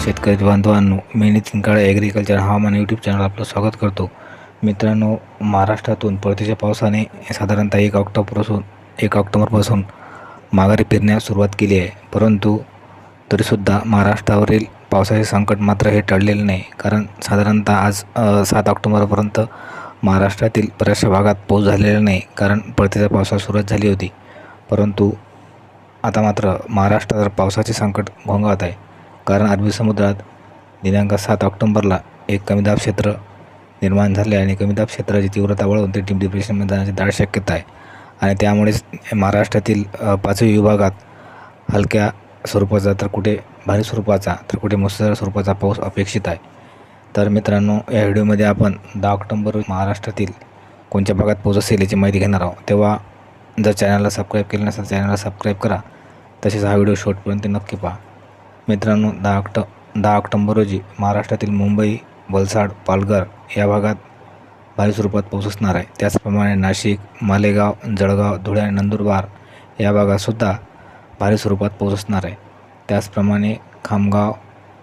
शेतकरी बांधवांनो मी नितीन काळे ॲग्रिकल्चर हवामान यूट्यूब चॅनल आपलं स्वागत करतो. मित्रांनो महाराष्ट्रातून परतीच्या पावसाने साधारणतः एक ऑक्टोबरपासून एक ऑक्टोबरपासून माघारी फिरण्यास सुरुवात केली आहे. परंतु तरीसुद्धा महाराष्ट्रावरील पावसाचे संकट मात्र हे टळलेलं नाही. कारण साधारणतः आज सात ऑक्टोबरपर्यंत महाराष्ट्रातील बऱ्याचशा भागात पाऊस झालेला नाही. कारण परतीच्या पावसाला सुरुवात झाली होती. परंतु आता मात्र महाराष्ट्रात पावसाचे संकट घोंगावत आहे. कारण अरबी समुद्रात दिनांक सात ऑक्टोंबरला एक कमीदाब क्षेत्र निर्माण झाले आणि कमीदाब क्षेत्राची तीव्रता वळून ते डीप डिप्रेशनमध्ये जाण्याची दाट शक्यता आहे. आणि त्यामुळेच महाराष्ट्रातील पाचवी विभागात हलक्या स्वरूपाचा तर कुठे भारी स्वरूपाचा तर कुठे मुसळधार स्वरूपाचा पाऊस अपेक्षित आहे. तर मित्रांनो या व्हिडिओमध्ये आपण दहा ऑक्टोंबर महाराष्ट्रातील कोणत्या भागात पाऊस असेल याची माहिती घेणार आहोत. तेव्हा जर चॅनलला सबस्क्राईब केलं नसेल चॅनलला सबस्क्राईब करा. तसेच हा व्हिडिओ शेवटपर्यंत नक्की पहा. मित्रांनो दहा ऑक्ट दहा ऑक्टोंबर रोजी महाराष्ट्रातील मुंबई वलसाड पालघर या भागात भारी स्वरूपात पाऊस असणार आहे. त्याचप्रमाणे नाशिक मालेगाव जळगाव धुळे आणि नंदुरबार या भागातसुद्धा भारी स्वरूपात पाऊस असणार आहे. त्याचप्रमाणे खामगाव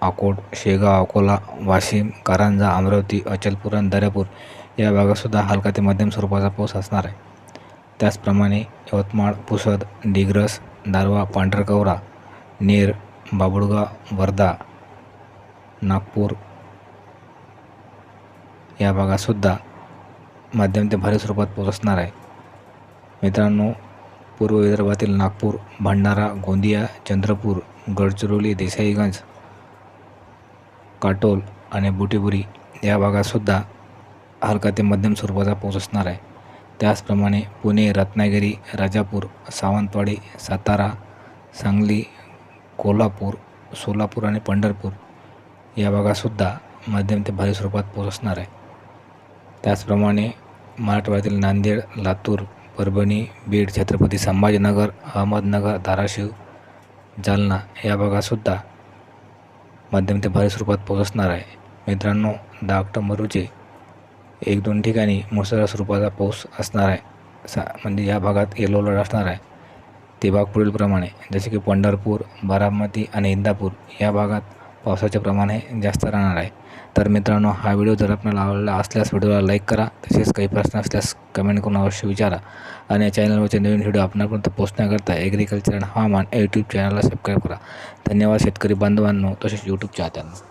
अकोट शेगाव अकोला वाशिम कारंजा अमरावती अचलपूर आणि दर्यापूर या भागातसुद्धा हलका ते मध्यम स्वरूपाचा पाऊस असणार आहे. त्याचप्रमाणे यवतमाळ पुसद डिग्रस दारवा पांढरकवरा नेर बाबुळगाव वर्धा नागपूर या भागातसुद्धा माध्यम ते भारी स्वरूपात पाऊस असणार आहे. मित्रांनो पूर्व विदर्भातील नागपूर भंडारा गोंदिया चंद्रपूर गडचिरोली देसाईगंज काटोल आणि बुटीबुरी या भागातसुद्धा हलका ते मध्यम स्वरूपाचा पाऊस असणार आहे. त्याचप्रमाणे पुणे रत्नागिरी राजापूर सावंतवाडी सातारा सांगली कोल्हापूर सोलापूर आणि पंढरपूर या भागातसुद्धा मध्यम ते भारी स्वरूपात पोहोचणार आहे. त्याचप्रमाणे मराठवाड्यातील नांदेड लातूर परभणी बीड छत्रपती संभाजीनगर अहमदनगर धाराशिव जालना या भागातसुद्धा मध्यम ते भारी स्वरूपात पोहोचणार आहे. मित्रांनो दहा ऑक्टोबर रोजी एक दोन ठिकाणी मुसळधार स्वरूपाचा पाऊस असणार आहे. सा म्हणजे या भागात येलो अलर्ट असणार आहे. ते भाग पुढीलप्रमाणे जसे की पंढरपूर बारामती आणि इंदापूर या भागात पावसाचे प्रमाण हे जास्त राहणार आहे. तर मित्रांनो हा व्हिडिओ जर आपल्याला आवडला असल्यास व्हिडिओला लाईक करा तसेच काही प्रश्न असल्यास कमेंट करून अवश्य विचारा. आणि या चॅनलवरचे नवीन व्हिडिओ आपणापर्यंत पोहोचण्याकरता ॲग्रिकल्चर अँड हवामान या यूट्यूब चॅनलला सबस्क्राईब करा. धन्यवाद शेतकरी बांधवांनो तसेच यूट्यूब चाहत्यांना